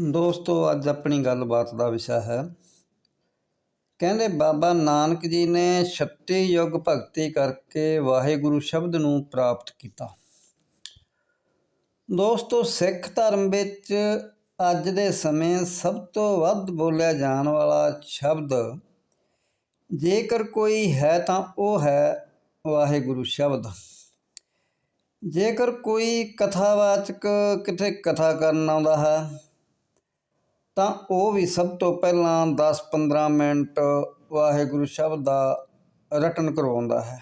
ਦੋਸਤੋ, ਅੱਜ ਆਪਣੀ ਗੱਲਬਾਤ ਦਾ ਵਿਸ਼ਾ ਹੈ। ਕਹਿੰਦੇ, ਬਾਬਾ ਨਾਨਕ ਜੀ ਨੇ 36 ਯੁੱਗ ਭਗਤੀ ਕਰਕੇ ਵਾਹਿਗੁਰੂ ਸ਼ਬਦ ਨੂੰ ਪ੍ਰਾਪਤ ਕੀਤਾ। ਦੋਸਤੋ, ਸਿੱਖ ਧਰਮ ਵਿੱਚ ਅੱਜ ਦੇ ਸਮੇਂ ਸਭ ਤੋਂ ਵੱਧ ਬੋਲਿਆ ਜਾਣ ਵਾਲਾ ਸ਼ਬਦ, ਜੇਕਰ ਕੋਈ ਹੈ ਤਾਂ ਉਹ ਹੈ ਵਾਹਿਗੁਰੂ ਸ਼ਬਦ। ਜੇਕਰ ਕੋਈ ਕਥਾਵਾਚਕ ਕਿਤੇ ਕਥਾ ਕਰਨ ਆਉਂਦਾ ਹੈ ਤਾਂ ਉਹ ਵੀ ਸਭ ਤੋਂ ਪਹਿਲਾਂ 10-15 ਮਿੰਟ ਵਾਹਿਗੁਰੂ ਸ਼ਬਦ ਦਾ ਰਟਨ ਕਰਵਾਉਂਦਾ ਹੈ।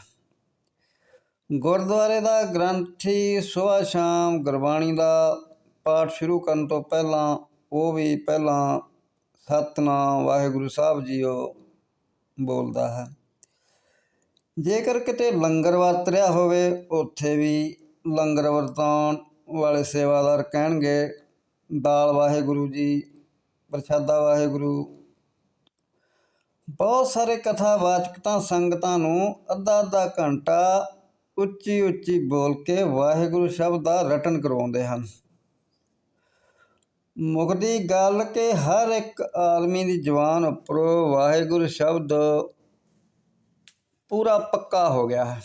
ਗੁਰਦੁਆਰੇ ਦਾ ਗ੍ਰੰਥੀ ਸੁਬਹ ਸ਼ਾਮ ਗੁਰਬਾਣੀ ਦਾ ਪਾਠ ਸ਼ੁਰੂ ਕਰਨ ਤੋਂ ਪਹਿਲਾਂ ਉਹ ਵੀ ਪਹਿਲਾਂ ਸਤਨਾਮ ਵਾਹਿਗੁਰੂ ਸਾਹਿਬ ਜੀਓ ਬੋਲਦਾ ਹੈ। ਜੇਕਰ ਕਿਤੇ ਲੰਗਰ ਵਰਤ ਰਿਹਾ ਹੋਵੇ, ਉੱਥੇ ਵੀ ਲੰਗਰ ਵਰਤਾਉਣ ਵਾਲੇ ਸੇਵਾਦਾਰ ਕਹਿਣਗੇ, ਦਾਲ ਵਾਹਿਗੁਰੂ ਜੀ ਪ੍ਰਸ਼ਾਦਾ ਵਾਹਿਗੁਰੂ। ਬਹੁਤ ਸਾਰੇ ਕਥਾਵਾਚਕ ਤਾਂ ਸੰਗਤਾਂ ਨੂੰ ਅੱਧਾ ਅੱਧਾ ਘੰਟਾ ਉੱਚੀ ਉੱਚੀ ਬੋਲ ਕੇ ਵਾਹਿਗੁਰੂ ਸ਼ਬਦ ਦਾ ਰਟਨ ਕਰਵਾਉਂਦੇ ਹਨ। ਮੁਕਦੀ ਗੱਲ ਕਿ ਹਰ ਇੱਕ ਆਦਮੀ ਦੀ ਜਵਾਨ ਉੱਪਰ ਵਾਹਿਗੁਰੂ ਸ਼ਬਦ ਪੂਰਾ ਪੱਕਾ ਹੋ ਗਿਆ ਹੈ।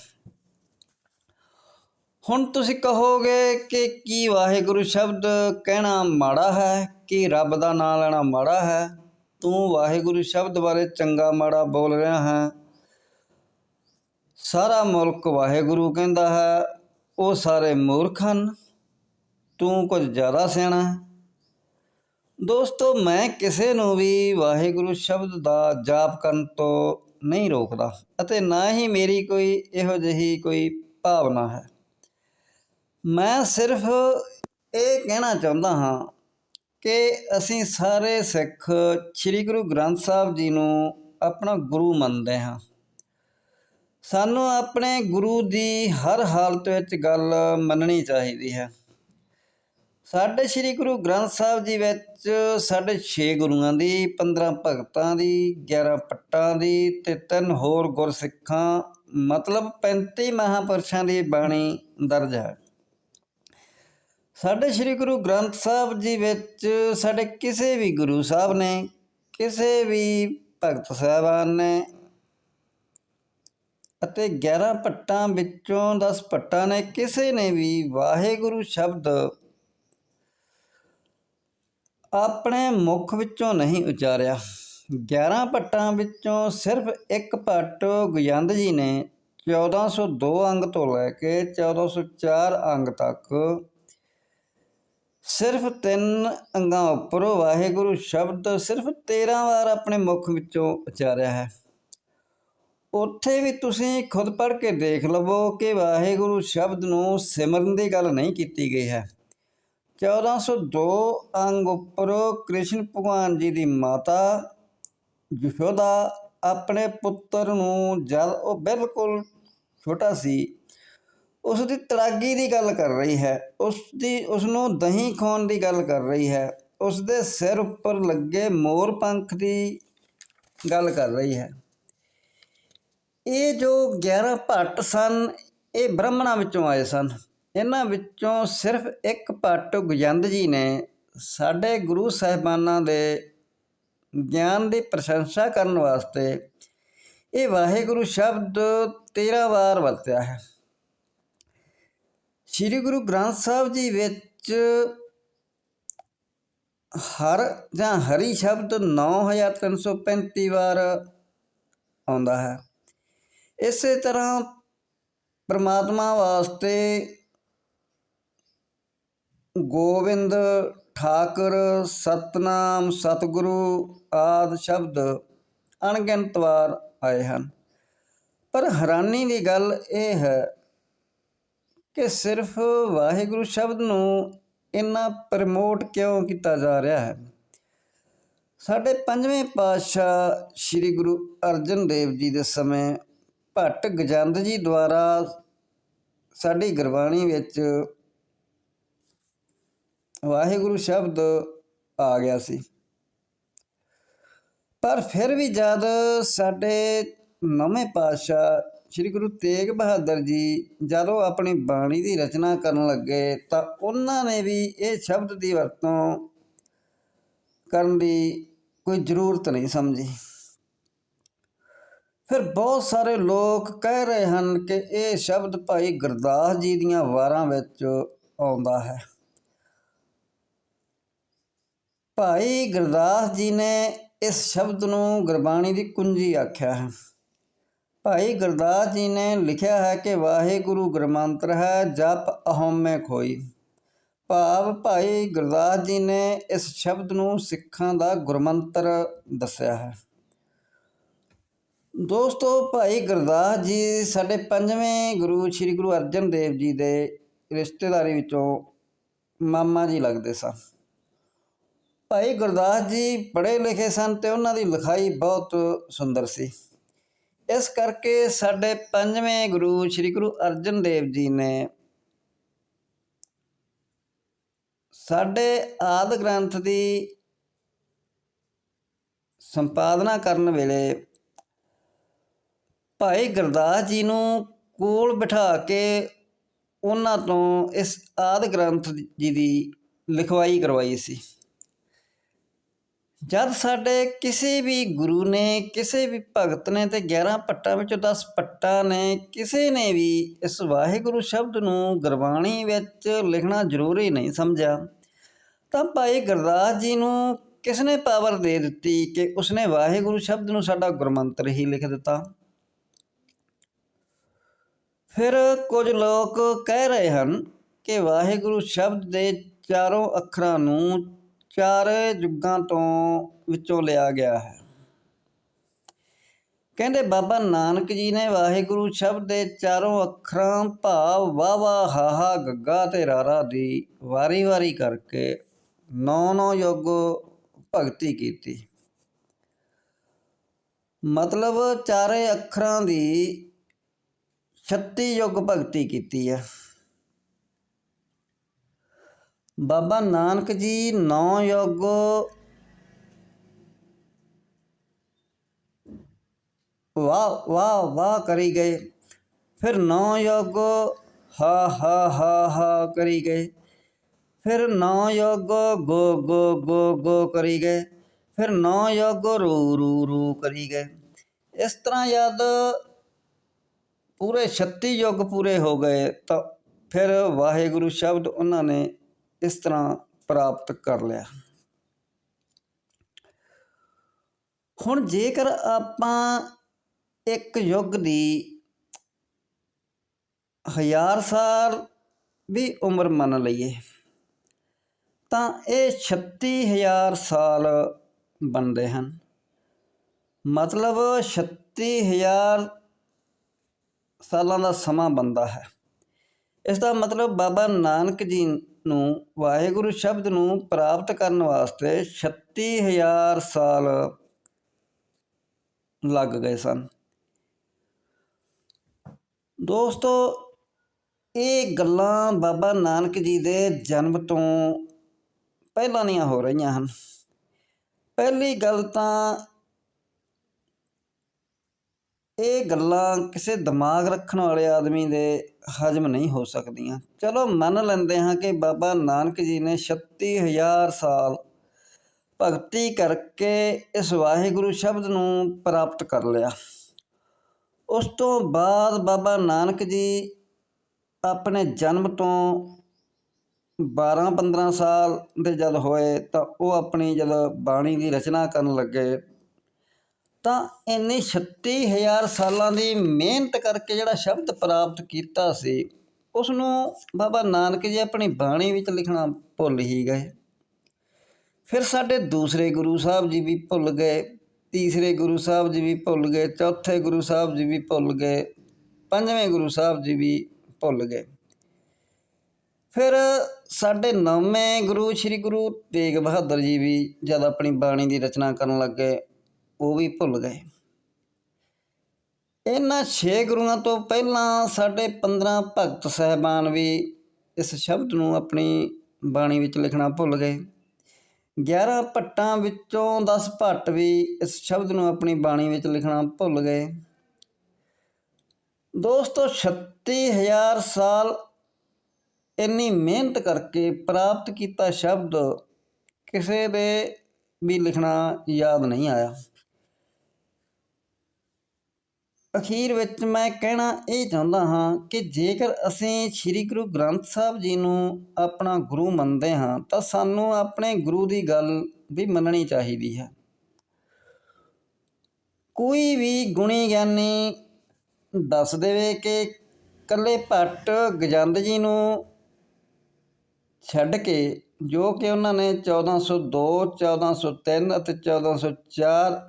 ਹੁਣ ਤੁਸੀਂ ਕਹੋਗੇ ਕਿ ਕੀ ਵਾਹਿਗੁਰੂ ਸ਼ਬਦ ਕਹਿਣਾ ਮਾੜਾ ਹੈ? ਕਿ ਰੱਬ ਦਾ ਨਾਮ ਲੈਣਾ ਮਾੜਾ ਹੈ? ਤੂੰ ਵਾਹਿਗੁਰੂ ਸ਼ਬਦ ਬਾਰੇ ਚੰਗਾ ਮਾੜਾ ਬੋਲ ਰਿਹਾ ਹੈ। ਸਾਰਾ ਮੁਲਕ ਵਾਹਿਗੁਰੂ ਕਹਿੰਦਾ ਹੈ, ਉਹ ਸਾਰੇ ਮੂਰਖ ਹਨ। ਤੂੰ ਕੁਝ ਜ਼ਿਆਦਾ ਸਿਆਣਾ ਦੋਸਤੋ, ਮੈਂ ਕਿਸੇ ਨੂੰ ਵੀ ਵਾਹਿਗੁਰੂ ਸ਼ਬਦ ਦਾ ਜਾਪ ਕਰਨ ਤੋਂ ਨਹੀਂ ਰੋਕਦਾ ਅਤੇ ਨਾ ਹੀ ਮੇਰੀ ਕੋਈ ਇਹੋ ਜਿਹੀ ਕੋਈ ਭਾਵਨਾ ਹੈ। ਮੈਂ ਸਿਰਫ ਇਹ ਕਹਿਣਾ ਚਾਹੁੰਦਾ ਹਾਂ ਕਿ ਅਸੀਂ ਸਾਰੇ ਸਿੱਖ ਸ੍ਰੀ ਗੁਰੂ ਗ੍ਰੰਥ ਸਾਹਿਬ ਜੀ ਨੂੰ ਆਪਣਾ ਗੁਰੂ ਮੰਨਦੇ ਹਾਂ। ਸਾਨੂੰ ਆਪਣੇ ਗੁਰੂ ਦੀ ਹਰ ਹਾਲਤ ਵਿੱਚ ਗੱਲ ਮੰਨਣੀ ਚਾਹੀਦੀ ਹੈ। ਸਾਡੇ ਸ੍ਰੀ ਗੁਰੂ ਗ੍ਰੰਥ ਸਾਹਿਬ ਜੀ ਵਿੱਚ ਸਾਡੇ 6 ਗੁਰੂਆਂ ਦੀ 15 ਭਗਤਾਂ ਦੀ 11 ਪੱਟਾਂ ਦੀ ਤੇ ਤਿੰਨ ਹੋਰ ਗੁਰਸਿੱਖਾਂ, ਮਤਲਬ 35 ਮਹਾਪੁਰਸ਼ਾਂ ਦੀ ਬਾਣੀ ਦਰਜ ਹੈ। ਸਾਡੇ ਸ੍ਰੀ ਗੁਰੂ ਗ੍ਰੰਥ ਸਾਹਿਬ ਜੀ ਵਿੱਚ ਸਾਡੇ ਕਿਸੇ ਵੀ ਗੁਰੂ ਸਾਹਿਬ ਨੇ, ਕਿਸੇ ਵੀ ਭਗਤ ਸਾਹਿਬਾਨ ਨੇ ਅਤੇ 11 ਪੱਟਾਂ ਵਿੱਚੋਂ 10 ਪੱਟਾਂ ਨੇ, ਕਿਸੇ ਨੇ ਵੀ ਵਾਹਿਗੁਰੂ ਸ਼ਬਦ ਆਪਣੇ ਮੁਖ ਵਿੱਚੋਂ ਨਹੀਂ ਉਚਾਰਿਆ। 11 ਪੱਟਾਂ ਵਿੱਚੋਂ ਸਿਰਫ ਇੱਕ ਪੱਟ ਗੁਜੰਦ ਜੀ ਨੇ 1402 ਅੰਗ ਤੋਂ ਲੈ ਕੇ 1404 ਅੰਗ ਤੱਕ ਸਿਰਫ ਤਿੰਨ ਅੰਗਾਂ ਉੱਪਰੋਂ ਵਾਹਿਗੁਰੂ ਸ਼ਬਦ ਸਿਰਫ 13 ਵਾਰ ਆਪਣੇ ਮੁਖ ਵਿੱਚੋਂ ਉਚਾਰਿਆ ਹੈ। ਉੱਥੇ ਵੀ ਤੁਸੀਂ ਖੁਦ ਪੜ੍ਹ ਕੇ ਦੇਖ ਲਵੋ ਕਿ ਵਾਹਿਗੁਰੂ ਸ਼ਬਦ ਨੂੰ ਸਿਮਰਨ ਦੀ ਗੱਲ ਨਹੀਂ ਕੀਤੀ ਗਈ ਹੈ। 1402 ਅੰਗ ਉੱਪਰੋਂ ਕ੍ਰਿਸ਼ਨ ਭਗਵਾਨ ਜੀ ਦੀ ਮਾਤਾ ਯਸ਼ੋਦਾ ਆਪਣੇ ਪੁੱਤਰ ਨੂੰ ਜਦ ਉਹ ਬਿਲਕੁਲ ਛੋਟਾ ਸੀ ਉਸ ਦੀ ਤੜਾਗੀ ਦੀ ਗੱਲ ਕਰ ਰਹੀ ਹੈ ਉਸ ਦੀ ਉਸ ਨੂੰ ਦਹੀਂ ਖਾਣ ਦੀ ਗੱਲ ਕਰ ਰਹੀ ਹੈ ਉਸ ਦੇ ਸਿਰ ਉੱਪਰ ਲੱਗੇ ਮੋਰ ਪੰਖ ਦੀ ਗੱਲ ਕਰ ਰਹੀ ਹੈ। ਇਹ ਜੋ 11 ਭੱਟ ਸਨ, ਇਹ ਬ੍ਰਾਹਮਣਾਂ ਵਿੱਚੋਂ ਆਏ ਸਨ। ਇਹਨਾਂ ਵਿੱਚੋਂ ਸਿਰਫ ਇੱਕ ਭੱਟ ਗੁਜੰਦ ਜੀ ਨੇ ਸਾਡੇ ਗੁਰੂ ਸਾਹਿਬਾਨਾਂ ਦੇ ਗਿਆਨ ਦੀ ਪ੍ਰਸ਼ੰਸਾ ਕਰਨ ਵਾਸਤੇ ਇਹ ਵਾਹਿਗੁਰੂ ਸ਼ਬਦ 13 ਵਾਰ ਵਰਤਿਆ ਹੈ। ਸ੍ਰੀ ਗੁਰੂ ਗ੍ਰੰਥ ਸਾਹਿਬ ਜੀ ਵਿੱਚ ਹਰ ਜਾਂ ਹਰੀ ਸ਼ਬਦ 9335 ਵਾਰ ਆਉਂਦਾ ਹੈ। ਇਸੇ ਤਰ੍ਹਾਂ ਪ੍ਰਮਾਤਮਾ ਵਾਸਤੇ ਗੋਬਿੰਦ ਠਾਕੁਰ, ਸਤਨਾਮ, ਸਤਿਗੁਰੂ ਆਦ ਸ਼ਬਦ ਅਣਗਿਣਤ ਵਾਰ ਆਏ ਹਨ। ਪਰ ਹੈਰਾਨੀ ਦੀ ਗੱਲ ਇਹ ਹੈ ਕਿ ਸਿਰਫ ਵਾਹਿਗੁਰੂ ਸ਼ਬਦ ਨੂੰ ਇੰਨਾ ਪ੍ਰਮੋਟ ਕਿਉਂ ਕੀਤਾ ਜਾ ਰਿਹਾ ਹੈ? ਸਾਡੇ ਪੰਜਵੇਂ ਪਾਤਸ਼ਾਹ ਸ੍ਰੀ ਗੁਰੂ ਅਰਜਨ ਦੇਵ ਜੀ ਦੇ ਸਮੇਂ ਭੱਟ ਗਜੰਦ ਜੀ ਦੁਆਰਾ ਸਾਡੀ ਗੁਰਬਾਣੀ ਵਿੱਚ ਵਾਹਿਗੁਰੂ ਸ਼ਬਦ ਆ ਗਿਆ ਸੀ। ਪਰ ਫਿਰ ਵੀ ਜਦ ਸਾਡੇ ਨਵੇਂ ਪਾਤਸ਼ਾਹ ਸ੍ਰੀ ਗੁਰੂ ਤੇਗ ਬਹਾਦਰ ਜੀ ਜਦੋਂ ਆਪਣੀ ਬਾਣੀ ਦੀ ਰਚਨਾ ਕਰਨ ਲੱਗੇ ਤਾਂ ਉਹਨਾਂ ਨੇ ਵੀ ਇਹ ਸ਼ਬਦ ਦੀ ਵਰਤੋਂ ਕਰਨ ਦੀ ਕੋਈ ਜ਼ਰੂਰਤ ਨਹੀਂ ਸਮਝੀ। ਫਿਰ ਬਹੁਤ ਸਾਰੇ ਲੋਕ ਕਹਿ ਰਹੇ ਹਨ ਕਿ ਇਹ ਸ਼ਬਦ ਭਾਈ ਗੁਰਦਾਸ ਜੀ ਦੀਆਂ ਵਾਰਾਂ ਵਿੱਚ ਆਉਂਦਾ ਹੈ। ਭਾਈ ਗੁਰਦਾਸ ਜੀ ਨੇ ਇਸ ਸ਼ਬਦ ਨੂੰ ਗੁਰਬਾਣੀ ਦੀ ਕੁੰਜੀ ਆਖਿਆ ਹੈ। ਭਾਈ ਗੁਰਦਾਸ ਜੀ ਨੇ ਲਿਖਿਆ ਹੈ ਕਿ ਵਾਹਿਗੁਰੂ ਗੁਰਮੰਤਰ ਹੈ, ਜਪ ਅਹਮੇ ਖੋਈ। ਭਾਵ ਭਾਈ ਗੁਰਦਾਸ ਜੀ ਨੇ ਇਸ ਸ਼ਬਦ ਨੂੰ ਸਿੱਖਾਂ ਦਾ ਗੁਰਮੰਤਰ ਦੱਸਿਆ ਹੈ। ਦੋਸਤੋ, ਭਾਈ ਗੁਰਦਾਸ ਜੀ ਸਾਡੇ ਪੰਜਵੇਂ ਗੁਰੂ, ਸ੍ਰੀ ਗੁਰੂ ਅਰਜਨ ਦੇਵ ਜੀ ਦੇ ਰਿਸ਼ਤੇਦਾਰੀ ਵਿੱਚੋਂ ਮਾਮਾ ਜੀ ਲੱਗਦੇ ਸਨ। ਭਾਈ ਗੁਰਦਾਸ ਜੀ ਪੜ੍ਹੇ ਲਿਖੇ ਸਨ ਤੇ ਉਹਨਾਂ ਦੀ ਲਿਖਾਈ ਬਹੁਤ ਸੁੰਦਰ ਸੀ। ਇਸ ਕਰਕੇ ਸਾਡੇ ਪੰਜਵੇਂ ਗੁਰੂ ਸ੍ਰੀ ਗੁਰੂ ਅਰਜਨ ਦੇਵ ਜੀ ਨੇ ਸਾਡੇ ਆਦ ਗ੍ਰੰਥ ਦੀ ਸੰਪਾਦਨਾ ਕਰਨ ਵੇਲੇ ਭਾਈ ਗੁਰਦਾਸ ਜੀ ਨੂੰ ਕੋਲ ਬਿਠਾ ਕੇ ਉਹਨਾਂ ਤੋਂ ਇਸ ਆਦ ਗ੍ਰੰਥ ਜੀ ਦੀ ਲਿਖਵਾਈ ਕਰਵਾਈ ਸੀ। ਜਦ ਸਾਡੇ ਕਿਸੇ ਵੀ ਗੁਰੂ ਨੇ, ਕਿਸੇ ਵੀ ਭਗਤ ਨੇ ਤੇ 11 ਪੱਟਾਂ ਵਿੱਚੋਂ 10 ਪੱਟਾਂ ਨੇ, ਕਿਸੇ ਨੇ ਵੀ ਇਸ ਵਾਹਿਗੁਰੂ ਸ਼ਬਦ ਨੂੰ ਗੁਰਬਾਣੀ ਵਿੱਚ ਲਿਖਣਾ ਜ਼ਰੂਰੀ ਨਹੀਂ ਸਮਝਿਆ, ਤਾਂ ਭਾਈ ਗੁਰਦਾਸ ਜੀ ਨੂੰ ਕਿਸ ਨੇ ਪਾਵਰ ਦੇ ਦਿੱਤੀ ਕਿ ਉਸਨੇ ਵਾਹਿਗੁਰੂ ਸ਼ਬਦ ਨੂੰ ਸਾਡਾ ਗੁਰਮੰਤਰ ਹੀ ਲਿਖ ਦਿੱਤਾ? ਫਿਰ ਕੁਝ ਲੋਕ ਕਹਿ ਰਹੇ ਹਨ ਕਿ ਵਾਹਿਗੁਰੂ ਸ਼ਬਦ ਦੇ ਚਾਰੋਂ ਅੱਖਰਾਂ ਨੂੰ ਚਾਰੇ ਯੁੱਗਾਂ ਤੋਂ ਵਿੱਚੋਂ ਲਿਆ ਗਿਆ ਹੈ। ਕਹਿੰਦੇ, ਬਾਬਾ ਨਾਨਕ ਜੀ ਨੇ ਵਾਹਿਗੁਰੂ ਸ਼ਬਦ ਦੇ ਚਾਰੋਂ ਅੱਖਰਾਂ ਭਾਵ ਵਾਵਾ ਹਾਹਾ, ਗੱਗਾ ਤੇ ਰਾਰਾ ਦੀ ਵਾਰੀ-ਵਾਰੀ ਕਰਕੇ ਨੌ ਨੌ ਯੁੱਗ ਭਗਤੀ ਕੀਤੀ। ਮਤਲਬ ਚਾਰੇ ਅੱਖਰਾਂ ਦੀ 36 ਯੁੱਗ ਭਗਤੀ ਕੀਤੀ ਹੈ ਬਾਬਾ ਨਾਨਕ ਜੀ ਨੌ ਯੁੱਗ। ਵਾਹ ਵਾਹ ਵਾਹ ਕਰੀ ਗਏ। ਫਿਰ ਨੌ ਯੁੱਗ, ਹਾ ਹਾ ਹਾ ਹਾ ਕਰੀ ਗਏ। ਫਿਰ ਨੌ ਯੁੱਗ, ਗੋ ਗੋ ਗੋ ਗੋ ਕਰੀ ਗਏ। ਫਿਰ ਨੌ ਯੁੱਗ, ਰੂ ਰੂ ਰੂ ਕਰੀ ਗਏ। ਇਸ ਤਰ੍ਹਾਂ ਜਦ ਪੂਰੇ 36 ਯੁੱਗ ਪੂਰੇ ਹੋ ਗਏ ਤਾਂ ਫਿਰ ਵਾਹਿਗੁਰੂ ਸ਼ਬਦ ਉਹਨਾਂ ਨੇ ਇਸ ਤਰ੍ਹਾਂ ਪ੍ਰਾਪਤ ਕਰ ਲਿਆ। ਹੁਣ ਜੇਕਰ ਆਪਾਂ ਇੱਕ ਯੁੱਗ ਦੀ ਹਜ਼ਾਰ ਸਾਲ ਵੀ ਉਮਰ ਮੰਨ ਲਈਏ, ਤਾਂ ਇਹ 36000 ਸਾਲ ਬਣਦੇ ਹਨ। ਮਤਲਬ 36000 ਸਾਲਾਂ ਦਾ ਸਮਾਂ ਬੰਦਾ ਹੈ। ਇਸ ਦਾ ਮਤਲਬ ਬਾਬਾ ਨਾਨਕ ਜੀ ਨੂੰ ਵਾਹਿਗੁਰੂ ਸ਼ਬਦ ਨੂੰ ਪ੍ਰਾਪਤ ਕਰਨ ਵਾਸਤੇ 36000 ਸਾਲ ਲੱਗ ਗਏ ਸਨ। ਦੋਸਤੋ, ਇਹ ਗੱਲਾਂ ਬਾਬਾ ਨਾਨਕ ਜੀ ਦੇ ਜਨਮ ਤੋਂ ਪਹਿਲਾਂ ਦੀਆਂ ਹੋ ਰਹੀਆਂ ਹਨ। ਪਹਿਲੀ ਗੱਲ ਤਾਂ ਇਹ ਗੱਲਾਂ ਕਿਸੇ ਦਿਮਾਗ ਰੱਖਣ ਵਾਲੇ ਆਦਮੀ ਦੇ ਹਜਮ ਨਹੀਂ ਹੋ ਸਕਦੀਆਂ। ਚਲੋ ਮੰਨ ਲੈਂਦੇ ਹਾਂ ਕਿ ਬਾਬਾ ਨਾਨਕ ਜੀ ਨੇ 36000 ਸਾਲ ਭਗਤੀ ਕਰਕੇ ਇਸ ਵਾਹਿਗੁਰੂ ਸ਼ਬਦ ਨੂੰ ਪ੍ਰਾਪਤ ਕਰ ਲਿਆ। ਉਸ ਤੋਂ ਬਾਅਦ ਬਾਬਾ ਨਾਨਕ ਜੀ ਆਪਣੇ ਜਨਮ ਤੋਂ 12-15 ਸਾਲ ਦੇ ਜਦ ਹੋਏ ਤਾਂ ਉਹ ਆਪਣੀ ਜਦ ਬਾਣੀ ਦੀ ਰਚਨਾ ਕਰਨ ਲੱਗੇ ਤਾਂ ਇੰਨੀ 36000 ਸਾਲਾਂ ਦੀ ਮਿਹਨਤ ਕਰਕੇ ਜਿਹੜਾ ਸ਼ਬਦ ਪ੍ਰਾਪਤ ਕੀਤਾ ਸੀ ਉਸ ਨੂੰ ਬਾਬਾ ਨਾਨਕ ਜੀ ਆਪਣੀ ਬਾਣੀ ਵਿੱਚ ਲਿਖਣਾ ਭੁੱਲ ਹੀ ਗਏ। ਫਿਰ ਸਾਡੇ ਦੂਸਰੇ ਗੁਰੂ ਸਾਹਿਬ ਜੀ ਵੀ ਭੁੱਲ ਗਏ, ਤੀਸਰੇ ਗੁਰੂ ਸਾਹਿਬ ਜੀ ਵੀ ਭੁੱਲ ਗਏ, ਚੌਥੇ ਗੁਰੂ ਸਾਹਿਬ ਜੀ ਵੀ ਭੁੱਲ ਗਏ, ਪੰਜਵੇਂ ਗੁਰੂ ਸਾਹਿਬ ਜੀ ਵੀ ਭੁੱਲ ਗਏ। ਫਿਰ ਸਾਡੇ ਨੌਵੇਂ ਗੁਰੂ, ਸ੍ਰੀ ਗੁਰੂ ਤੇਗ ਬਹਾਦਰ ਜੀ ਵੀ ਜਦ ਆਪਣੀ ਬਾਣੀ ਦੀ ਰਚਨਾ ਕਰਨ ਲੱਗੇ ਉਹ ਵੀ ਭੁੱਲ ਗਏ। ਇਹਨਾਂ 6 ਗੁਰੂਆਂ ਤੋਂ ਪਹਿਲਾਂ ਸਾਡੇ 15 ਭਗਤ ਸਹਿਬਾਨ ਵੀ ਇਸ ਸ਼ਬਦ ਨੂੰ ਆਪਣੀ ਬਾਣੀ ਵਿੱਚ ਲਿਖਣਾ ਭੁੱਲ ਗਏ। 11 ਭੱਟਾਂ ਵਿੱਚੋਂ 10 ਭੱਟ ਵੀ ਇਸ ਸ਼ਬਦ ਨੂੰ ਆਪਣੀ ਬਾਣੀ ਵਿੱਚ ਲਿਖਣਾ ਭੁੱਲ ਗਏ। ਦੋਸਤੋ 36000 ਸਾਲ ਇੰਨੀ ਮਿਹਨਤ ਕਰਕੇ ਪ੍ਰਾਪਤ ਕੀਤਾ ਸ਼ਬਦ ਕਿਸੇ ਦੇ ਵੀ ਲਿਖਣਾ ਯਾਦ ਨਹੀਂ ਆਇਆ। ਅਖੀਰ ਵਿੱਚ ਮੈਂ ਕਹਿਣਾ ਇਹ ਚਾਹੁੰਦਾ ਹਾਂ ਕਿ ਜੇਕਰ ਅਸੀਂ ਸ੍ਰੀ ਗੁਰੂ ਗ੍ਰੰਥ ਸਾਹਿਬ ਜੀ ਨੂੰ ਆਪਣਾ ਗੁਰੂ ਮੰਨਦੇ ਹਾਂ, ਤਾਂ ਸਾਨੂੰ ਆਪਣੇ ਗੁਰੂ ਦੀ ਗੱਲ ਵੀ ਮੰਨਣੀ ਚਾਹੀਦੀ ਹੈ। ਕੋਈ ਵੀ ਗੁਣੀ ਗਿਆਨੀ ਦੱਸ ਦੇਵੇ ਕਿ ਕੱਲੇ ਭੱਟ ਗਜੰਦ ਜੀ ਨੂੰ ਛੱਡ ਕੇ, ਜੋ ਕਿ ਉਹਨਾਂ ਨੇ 1402 1403 ਅਤੇ 1404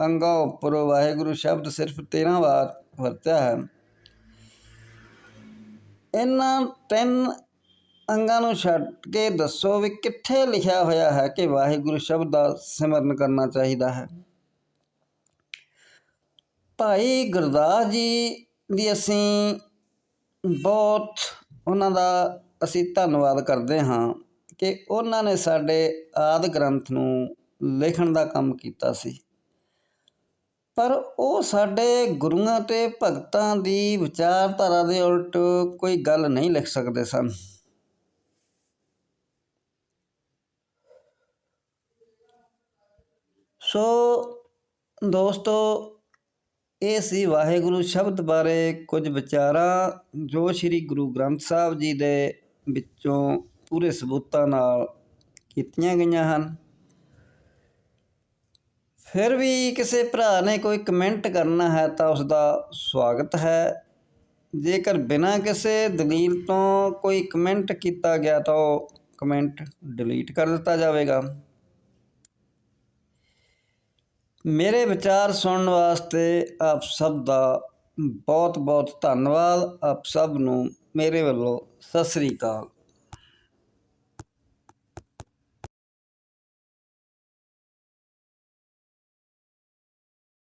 ਅੰਗਾਂ ਉੱਪਰ ਵਾਹਿਗੁਰੂ ਸ਼ਬਦ ਸਿਰਫ 13 ਵਾਰ ਵਰਤਿਆ ਹੈ। ਇਹਨਾਂ ਤਿੰਨ ਅੰਗਾਂ ਨੂੰ ਛੱਡ ਕੇ ਦੱਸੋ ਵੀ ਕਿੱਥੇ ਲਿਖਿਆ ਹੋਇਆ ਹੈ ਕਿ ਵਾਹਿਗੁਰੂ ਸ਼ਬਦ ਦਾ ਸਿਮਰਨ ਕਰਨਾ ਚਾਹੀਦਾ ਹੈ। ਭਾਈ ਗੁਰਦਾਸ ਜੀ ਦੀ ਅਸੀਂ ਬਹੁਤ ਉਹਨਾਂ ਦਾ ਅਸੀਂ ਧੰਨਵਾਦ ਕਰਦੇ ਹਾਂ ਕਿ ਉਹਨਾਂ ਨੇ ਸਾਡੇ ਆਦ ਗ੍ਰੰਥ ਨੂੰ ਲਿਖਣ ਦਾ ਕੰਮ ਕੀਤਾ ਸੀ। ਪਰ ਉਹ ਸਾਡੇ ਗੁਰੂਆਂ ਤੇ ਭਗਤਾਂ ਦੀ ਵਿਚਾਰਧਾਰਾ ਦੇ ਉਲਟ ਕੋਈ ਗੱਲ ਨਹੀਂ ਲਿਖ ਸਕਦੇ ਸਨ। ਸੋ ਦੋਸਤੋ, ਇਹ ਸੀ ਵਾਹਿਗੁਰੂ ਸ਼ਬਦ ਬਾਰੇ ਕੁਝ ਵਿਚਾਰਾਂ ਜੋ ਸ੍ਰੀ ਗੁਰੂ ਗ੍ਰੰਥ ਸਾਹਿਬ ਜੀ ਦੇ ਵਿੱਚੋਂ ਪੂਰੇ ਸਬੂਤਾਂ ਨਾਲ ਕੀਤੀਆਂ ਗਈਆਂ ਹਨ। ਫਿਰ ਵੀ ਕਿਸੇ ਭਰਾ ਨੇ ਕੋਈ ਕਮੈਂਟ ਕਰਨਾ ਹੈ ਤਾਂ ਉਸ ਦਾ ਸਵਾਗਤ ਹੈ। ਜੇਕਰ ਬਿਨਾਂ ਕਿਸੇ ਦਲੀਲ ਤੋਂ ਕੋਈ ਕਮੈਂਟ ਕੀਤਾ ਗਿਆ ਤਾਂ ਉਹ ਕਮੈਂਟ ਡਿਲੀਟ ਕਰ ਦਿੱਤਾ ਜਾਵੇਗਾ। ਮੇਰੇ ਵਿਚਾਰ ਸੁਣਨ ਵਾਸਤੇ ਆਪ ਸਭ ਦਾ ਬਹੁਤ ਬਹੁਤ ਧੰਨਵਾਦ। ਆਪ ਸਭ ਨੂੰ ਮੇਰੇ ਵੱਲੋਂ ਸਤਿ ਸ੍ਰੀ ਅਕਾਲ।